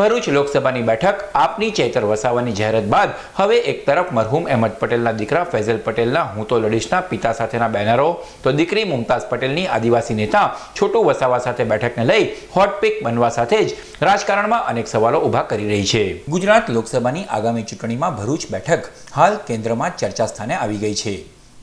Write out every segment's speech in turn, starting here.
ભરૂચ લોકસભાની બેઠક આપની ચેતર વસાવાની જાહેરાત બાદ હવે એક તરફ મરહુમ અહેમદ પટેલના દીકરા ફૈઝલ પટેલના હું તો લડીશના પિતા સાથેના બેનરો, તો દીકરી મુમતાઝ પટેલની આદિવાસી નેતા છોટુ વસાવા સાથે બેઠકને લઈ હોટપિક બનવા સાથે જ રાજકારણમાં અનેક સવાલો ઊભા કરી રહી છે. ગુજરાત લોકસભાની આગામી ચૂંટણીમાં ભરૂચ બેઠક હાલ કેન્દ્રમાં ચર્ચા સ્થાને આવી ગઈ છે.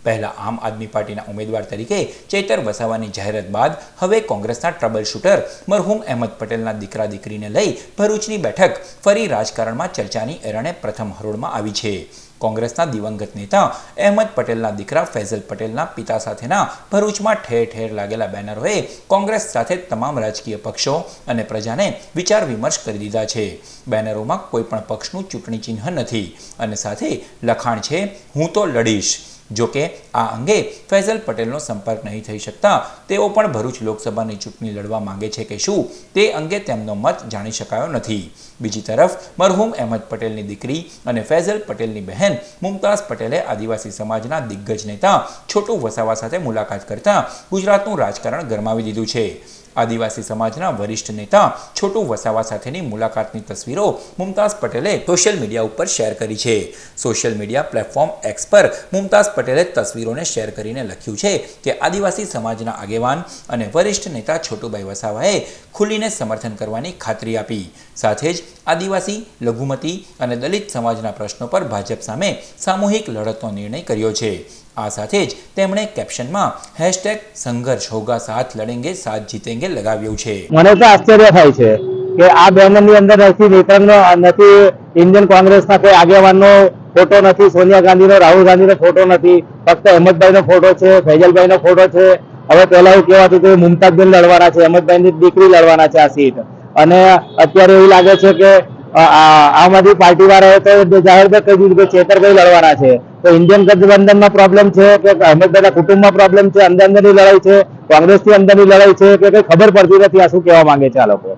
પહેલા આમ આદમી પાર્ટીના ઉમેદવાર તરીકે ચેતર વસાવાની જાહેરાત બાદ હવે કોંગ્રેસના ટ્રબલ શૂટર મરહુમ અહેમદ પટેલના દીકરા દીકરીને લઈ ભરૂચની બેઠક ફરી રાજકારણમાં ચર્ચાની એરણે પ્રથમ હરોળમાં આવી છે. કોંગ્રેસના દિવંગત નેતા અહેમદ પટેલના દીકરા ફૈઝલ પટેલના પિતા સાથેના ભરૂચમાં ઠેર ઠેર લાગેલા બેનરોએ કોંગ્રેસ સાથે તમામ રાજકીય પક્ષો અને પ્રજાને વિચાર વિમર્શ કરી દીધા છે. બેનરોમાં કોઈ પણ પક્ષનું ચૂંટણી ચિહ્ન નથી અને સાથે લખાણ છે, હું તો લડીશ. જો કે આ અંગે ફૈઝલ પટેલનો સંપર્ક નહીં થઈ શકતા. તેઓ પણ ભરૂચ લોકસભાની ચૂંટણી લડવા માંગે છે કે શું? તે અંગે તેમનો મત જાણી શકાયો નથી. બીજી તરફ, મરહુમ અહેમદ પટેલની દીકરી અને ફૈઝલ પટેલની બહેન મુમતાઝ પટેલે આદિવાસી સમાજના દિગ્ગજ નેતા, છોટુ વસાવા સાથે મુલાકાત કરતા ગુજરાતનું રાજકારણ ગરમાવી દીધું છે. આદિવાસી સમાજના વરિષ્ઠ નેતા છોટુ વસાવા સાથેની મુલાકાતની તસવીરો મુમતાઝ પટેલે સોશિયલ મીડિયા ઉપર શેર કરી છે. સોશિયલ મીડિયા પ્લેટફોર્મ એક્સ પર મુમતાઝ પટેલે તસવીરોને શેર કરીને લખ્યું છે કે આદિવાસી સમાજના આગેવાન અને વરિષ્ઠ નેતા છોટુભાઈ વસાવાએ ખુલીને સમર્થન કરવાની ખાતરી આપી. સાથે જ આદિવાસી, લઘુમતી અને દલિત સમાજના પ્રશ્નો પર ભાજપ સામે સામૂહિક લડતનો નિર્ણય કર્યો છે. આ સાથે જ તેમણે કેપ્શનમાં હેશટેગ સંઘર્ષ હોગા સાથ લડેંગે, સાથ જીતેંગે લગાવ્યું છે? મને તો આશ્ચર્ય થાય છે કે આ બેનરની અંદર નથી નેતાનો નથી, ઇન્ડિયન કોંગ્રેસના કોઈ આગેવાનનો ફોટો નથી, સોનિયા ગાંધીનો, રાહુલ ગાંધીનો ફોટો નથી, ફક્ત અહેમદભાઈનો ફોટો છે ફૈજલભાઈનો ફોટો છે. હવે પહેલા એવું કહેવાતું હતું મુમતાજબેન લડવાના છે, અહેમદભાઈની દીકરી લડવાના છે આ સીટ. અને અત્યારે એવું લાગે છે કે આમ આદમી પાર્ટી વાળાએ તો જાહેર કરી દીધું કે ચેતરભાઈ લડવાના છે. તો ઇન્ડિયન ગઠબંધનમાં પ્રોબ્લેમ છે કે અહેમદભાઈના કુટુંબમાં પ્રોબ્લેમ છે અંદર અંદરની લડાઈ છે કોંગ્રેસની અંદરની લડાઈ છે, કે કઈ ખબર પડતી નથી આ શું કહેવા માંગે છે આ લોકો?